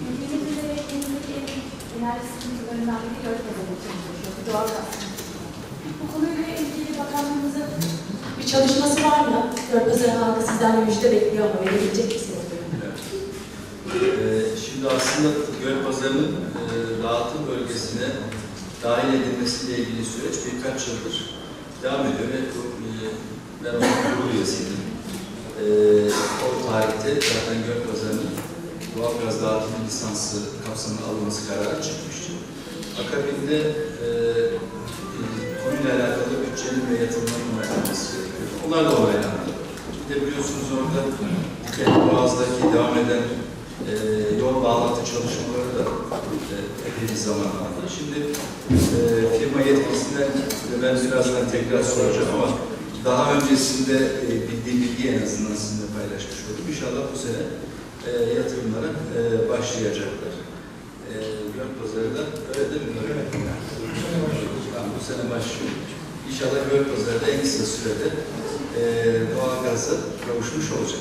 Bildiğiniz üzere elimizdeki enerji sıkıntılarından biri göl pazarı için oluşuyor. Doğal. Bu konuyla ilgili bakanlığımızın bir çalışması var mı? Gölpazarı halkı sizden bir müjde bekliyor ama verebilecek misiniz? Ee, Şimdi aslında göl pazarının e, dağıtım bölgesine dahil edilmesiyle ilgili süreç birkaç yıldır devam ediyor ve e, tarihte zaten göl pazarının doğalgaz dağıtım lisansı kapsamına alınması kararı çıkmıştı. Akabinde e, e, konuyla alakalı bütçenin ve yatırımların onaylanması gerekiyor. Onlar da onaylandı. Bir de biliyorsunuz orada Dikenli Boğaz'daki devam eden e, yol bağlantı çalışmaları da e, epey bir zaman aldı. Şimdi e, firma yetkilisinden ben birazdan tekrar soracağım ama daha öncesinde e, bildiğim bilgi en azından sizinle paylaşmış oldum. İnşallah bu sene e, yatırımlara e, başlayacaklar. E, Göl Pazarı öyle değil mi? Öyle. Tamam, bu sene başlıyor. İnşallah Göl Pazarı da en kısa sürede e, doğalgaza kavuşmuş olacak.